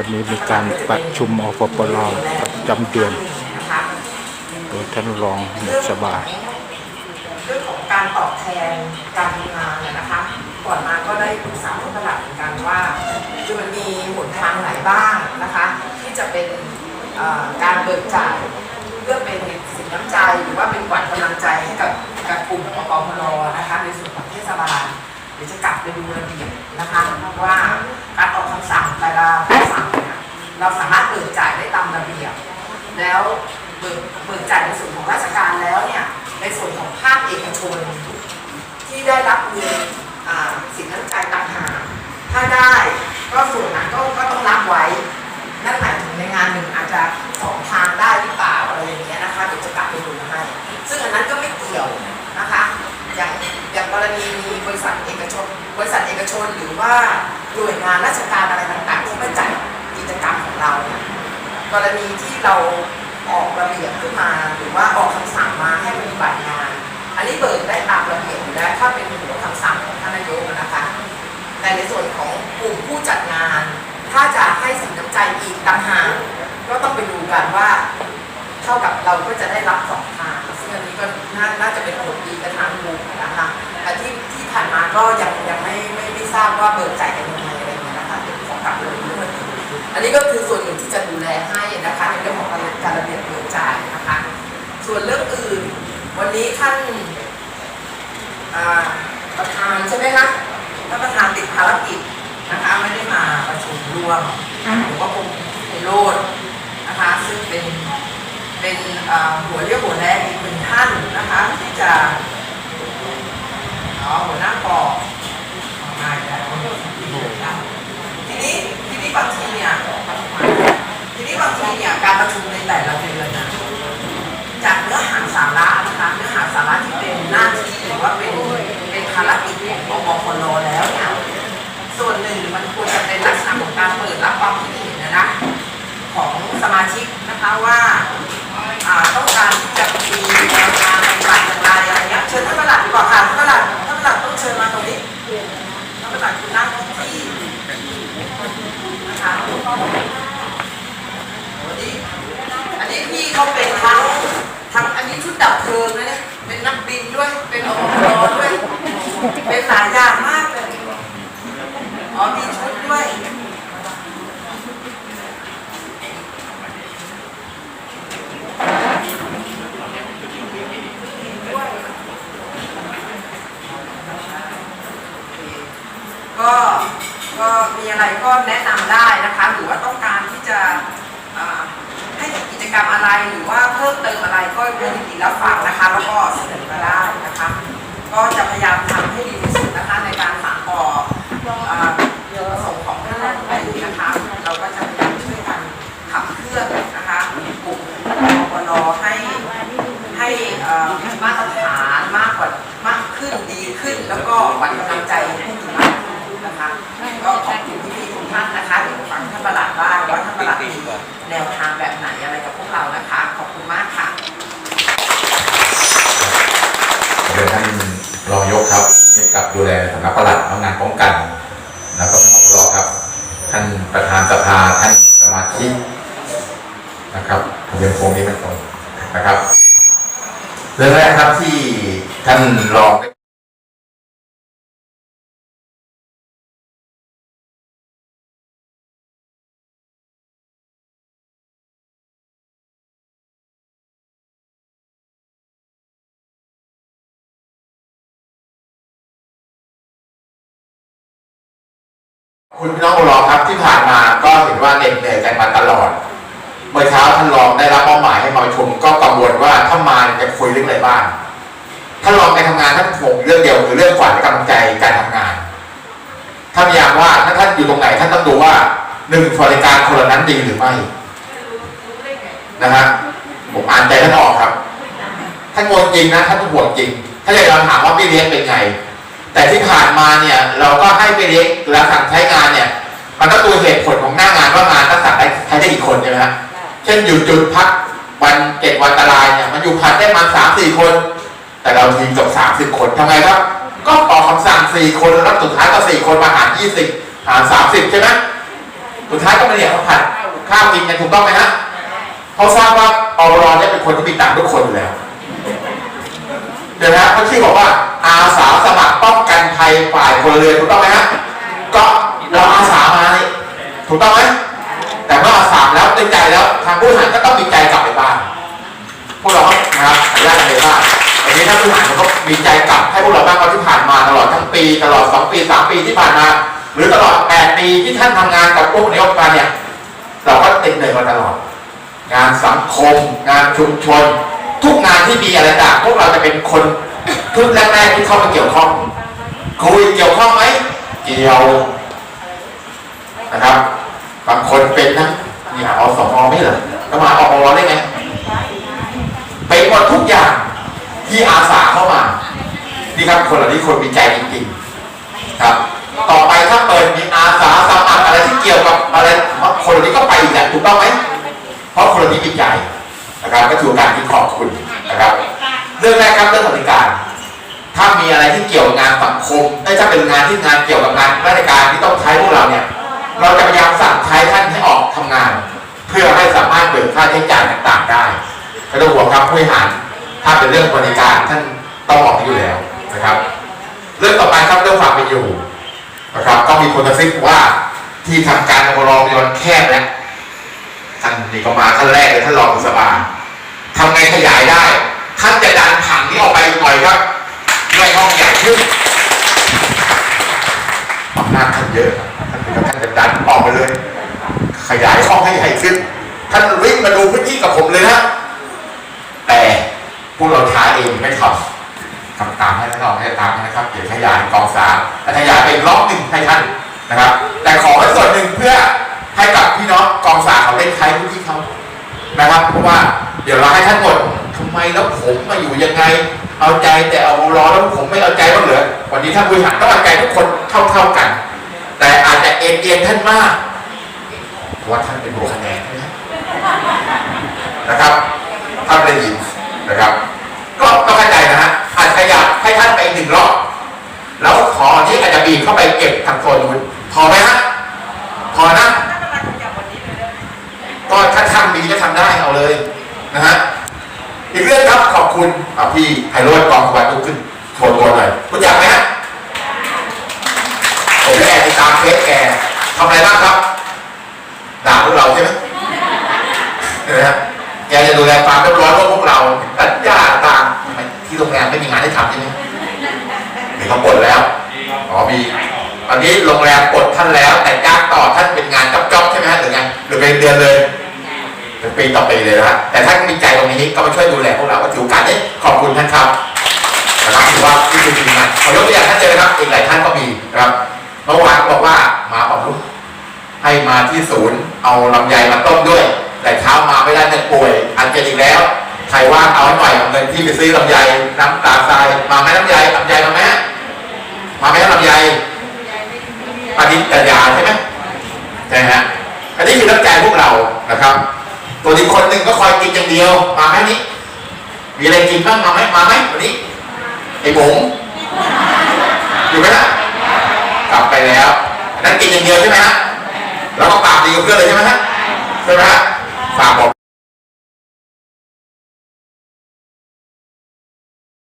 ันนี้มีการประชุมอปปลประจำเดือนโดยท่านรองมดสบาเรื่องของการตอบแทนการทำงานน่ะนะคะก่อนมาก็ได้ปรึกษาท่านประหลัดเหมือนกันว่าคือมันมีหนทางไหนบ้างนะคะ ที่จะเป็นการเบิกจ่ายเพื่อเป็นสินน้ำใจหรือว่าเป็นขวัญกำลังใจให้กับกับกลุ่มอปพลนะคะในส่วนของเทศบาลเดี๋ยวจะกลับไปดูระเบียบนะคะว่าการออกคำสั่งแต่ละคำสั่ง เราสามารถเบิกจ่ายได้ตามระเบียบ แล้วเบิกเบิกจ่ายในส่วนของราชการแล้วเนี่ยในส่วนของภาคเอกชน ที่ได้รับเงินสินน้ำใจต่างหากถ้าได้ก็ส่วนนั้นก็ก็ต้องรับไว้นั่นหมายถึงในงานหนึ่งอาจจะสองทางได้หรือเปล่าอะไรอย่างเงี้ยนะคะเดี๋ยวจะกลับไปดูให้ซึ่งอันนั้นก็ไม่เกี่ยวนะคะอย่างอย่างกรณีมีบริษัทเอกชน บริษัทเอกชนหรือว่าหน่วยงานราชการอะไร กรณีที่เราออกระเบียบขึ้นมา หรือว่าออกคำสั่งมาให้ปฏิบัติงาน อันนี้เบิกได้ตามระเบียบอยู่แล้วถ้าเป็นหัวคำสั่งของท่านนายกนะคะแต่ในส่วนของกลุ่มผู้จัดงาน ถ้าจะให้สินน้ำใจอีกต่างหากก็ต้องไปดูกันว่า เท่ากับเราก็จะได้รับสองทางซึ่งอันนี้ก็นาน่าจะเป็นผลดีกับทางบุญนะคะแต่ที่ที่ผ่านมาก็ยังยังไม่ไม่ไม่ทราบว่าเบิกจ่ายกันยังไงอะไรอย่างเงี้ยนะคะเดี๋ยวขอกลับไปดูเรื่องนี้อันนี้ก็คือ วันนี้ท่านประธานใช่ไหมคะท่านประธานติดภารกิจนะคะไม่ได้มาประชุมร่วมหรือว่าคงไพโรธนะคะ ซึ่งเป็นเป็นหัวเรี่ยวหัวแรงอีกหนึ่งท่านนะคะ ที่จะอ๋อหัวหน้ากองมาแล้วทีนี้ทีนี้บางทีเนี่ยทีนี้บางทีเนี่ยการประชุมในแต่ละเดือนนะ จากเนื้อหาสาระนะคะเนื้อหาสาระที่เป็นหน้าที่หรือว่าเป็นเป็นภารกิจของอบพลแล้วเนี่ยส่วนหนึ่งมันควรจะเป็นลักษณะของการเปิดรับความคิดเห็นนะนะของสมาชิกนะคะว่าอ่าต้องการที่จะมีแนวทางปฏิบัติอย่างไรอะไรเงี้ยเชิญท่านประหลัดดีกว่าค่ะท่านประหลัดท่านประหลัดต้องเชิญมาตรงนี้ท่านประหลัดคือหน้าที่นะคะ อันนี้อันนี้ พี่เขาเป็นทั้งทั้งอันนี้ชุดดับเพลิงนะเนี่ยเป็นนักบินด้วย เป็นอปรด้วย เป็นหลายอย่างมากเลยอ๋อมีชุดด้วยก็ก็มีอะไรก็แนะนำได้นะคะ หรือว่าต้องการที่จะอ่าให้มีกิ จกรรมอะไรหรือว่าเพิ่มเติมอะไรก็ยินดีรับฟังนะคะ แล้วก็เสนอมาได้นะคะ ก็จะพยายามทำให้ดีที่สุดนะคะในการสานต่ออ่าส่งประสงค์ของท่านเราไปนะคะ เราก็จะพยายามช่วยกันขับเคลื่อนนะคะกลุ่มปนให้ให้อ่อมาตรฐานมากกว่ามากขึ้นดีขึ้น แล้วก็หวังกำลังใจให้ดีมากขึ้นนะคะ ก็ขอบคุณพี่ทุกท่านนะคะเดี๋ยวฟังท่านประหลัดบ้างว่าท่านประหลัดมีแนวทาง สภาท่านสมาชิกนะครับผมยังคงนี้ไม่ตรงนะครับเรื่องแรกครับที่ท่านรอง คุณพี่น้องรองครับที่ผ่านมาก็เห็นว่าเหน็ดเหนื่อยกันมาตลอด เมื่อเช้าท่านรองได้รับมอบหมายให้มาชุมก็กังวลว่าถ้ามาจะคุยเรื่องอะไรบ้างท่านรองในทำงานท่านคงเรื่องเดียวคือเรื่องขวัญกำลังใจการทำงานท่านพยายามว่าถ้าท่านอยู่ตรงไหนท่านต้องดูว่าหนึ่งสวัสดิการคนละนั้นดีหรือไม่นะฮะผมอ่านใจท่านออกครับ ท่านงงจริงนะท่านต้องห่วงจริงถ้าอยากจะถามว่าพี่เลี้ยงเป็นไง แต่ที่ผ่านมาเนี่ยเราก็ให้ไปเลี้ยงแล้วสั่งใช้งานเนี่ย มันก็ดูเหตุผลของหน้างานว่างานต้องสั่งได้ใช้ได้กี่คนใช่ไหมฮะเช่นอยู่จุดพักวันเจ็ดวันตารางเนี่ยมันอยู่พันได้มาสามสี่คน แต่เราทีมกับสามสิบคนทำไงครับ ก็ออกคำสั่งสี่คนแล้วสุดท้ายก็สี่คนมาหารยี่สิบหารสามสิบใช่ไหมสุดท้ายก็มาเรียกเขาผัดข้าวกินกันถูกต้องไหมฮะเขาทราบว่าอรเนี่ยเป็นคนที่มีตังค์ทุกคนอยู่แล้วเดี๋ยวนะเขาชื่อบอกว่าอาสาสมัคร ป้องกันภัยฝ่ายพลเรือนถูกต้องไหมฮะก็เราอาสามาถูกต้องไหมแต่เมื่ออาสาแล้วในใจแล้วทางผู้บริหารก็ต้องมีใจกลับไปบ้านพวกเรานะครับขออนุญาตเลยว่าวันนี้ท่านผู้บริหารเขามีใจกลับให้พวกเราบ้างว่าที่ผ่านมาตลอดทั้งปีตลอด 2 ปี 3 ปีที่ผ่านมา หรือตลอด 8 ปีที่ท่านทำงานกับพวกนายกมาเนี่ยเราก็ติดเหนื่อยมาตลอด งานสังคม งานชุมชน ทุกงานที่มีอะไรต่างพวกเราจะเป็นคนทุกแรกๆที่เข้ามาเกี่ยวข้อง คุยเกี่ยวข้องไหมเกี่ยวนะครับ บางคนเป็นนะนี่อสมอไม่เหรอแล้วมาอปได้ไงเป็นหมดทุกอย่างที่อาสาเข้ามา นี่ครับคนเหล่านี้คนมีใจจริงๆครับ ต่อไปถ้าเปิดมีอาสาสมัครอะไรที่เกี่ยวกับอะไรคนเหล่านี้ก็ไปอีกแหละถูกต้องไหมเพราะคนเหล่านี้มีใจนะครับก็ถือการที่ขอบคุณนะครับ เรื่องแรกครับเรื่องบริการ ถ้ามีอะไรที่เกี่ยวกับงานสังคมไม่ถ้า เป็นงานที่งานเกี่ยวกับงานราชการที่ต้องใช้พวกเราเนี่ย เราจะพยายามสั่งใช้ท่านให้ออกทำงาน เพื่อให้สามารถเบิกค่าใช้จ่ายต่างๆได้ไม่ต้องห่วงครับผู้บริหารถ้าเป็นเรื่องบริการท่านต้องบอกอยู่แล้วนะครับ เรื่องต่อไปครับเรื่องความเป็นอยู่นะครับก็มีคนกระซิบว่าที่ทำการอบรมมันแคบแล้วท่านนี่ก็มาท่านแรกเลยท่านรองบุษบาทำไงขยายได้ ท่านจะดันผังนี้ออกไปหน่อยครับให้ห้องใหญ่ขึ้นำนาจท่านเยอะท่านท่านจะดันออกไปเลย ขยายห้องให้ใหญ่ขึ้นท่านวิ่งมาดูพื้นที่กับผมเลยนะแต่พวกเราช้าเองไม่ทำทำตามให้ท่านรองให้ตามนะครับเดี๋ยวขยายกองสามขยายไปอีกล็อกหนึ่งให้ท่านนะครับ แต่ขอไว้ส่วนหนึ่งเพื่อให้กับพี่น้องกองสามเขาได้ใช้พื้นที่เขานะครับเพราะว่าเดี๋ยวเราให้ท่านหมดทำไมแล้วผมมาอยู่ยังไง เอาใจแต่เอารอแล้วผมไม่เอาใจบ้างเหรอวันนี้ท่านบริหารต้องเอาใจทุกคน เท่าเท่าๆกัน แต่อาจจะเอ็นเอ็นท่านมากเพราะว่าท่านเป็นหัวคะแนนนะครับท่านได้ยินนะครับ ก็เข้าใจนะฮะอาจขยับให้ท่านไปหนึ่งรอบแล้วขอที่อาจจะบีบเข้าไปเก็บทางโซนนู้นพอไหมฮะพอนะก็ถ้าท่านมีก็ทำได้เอาเลยนะฮะอีกเรื่องครับขอบคุณอ่าพี่ไพโรจน์กองสวัสดิ์ลุกขึ้นโชว์ตัวหน่อยคุณอยากไหมฮะ ติดตามเฟซแกทำอะไรบ้างครับ ด่าพวกเราใช่ไหมนไหมฮะแกจะดูแลความเรียบร้อยพวกเราตัดหญ้าต่างทำไมที่โรงแรมไม่มีงานให้ทำใช่ไหมหรือเขาปลดแล้วอ๋อมีตอนนี้โรงแรมปลดท่านแล้ว แต่จ้างต่อท่านเป็นงานจ๊อบๆใช่ไหมฮะหรือไงหรือเป็นเดือนเลยเป็นปีต่อปีเลยนะฮะแต่ท่านมีใจตรงนี้ก็มาช่วยดูแลพวกเราก็ถือโอกาสนี้ขอบคุณท่านครับนะครับถือว่าที่คือทีมงานขอยกตัวอย่างท่านเลยนะครับอีกหลายท่านก็มีนะครับ มื่อวานบอกว่ามาบอกลูกให้มาที่ศูนย์เอาลำไยมาต้มด้วย แต่เช้ามาไม่ได้เนี่ยป่วย อันเจนอีกแล้วใครว่าเอาหน่อยเอาเงินที่ไปซื้อลำไยน้ำตาทรายมาไหมลำไยลำไยมาไหมมาไหมลำไยปานิจยาใช่ไหมใช่ฮะอันนี้คือน้ำใจพวกเรานะครับ ตัวอีกคนหนึ่งก็คอยกินอย่างเดียว มาไหมนี้มีอะไรกินบ้างมาไหมมาไหมวันนี้ไอ้หมงอยู่ไหมล่ะกลับไป แล้วนั่นกินอย่างเดียวใช่ไหมฮะแล้วก็ปากดีกับเพื่อนเลยใช่ไหมฮะใช่ไหมฮะฝากบอก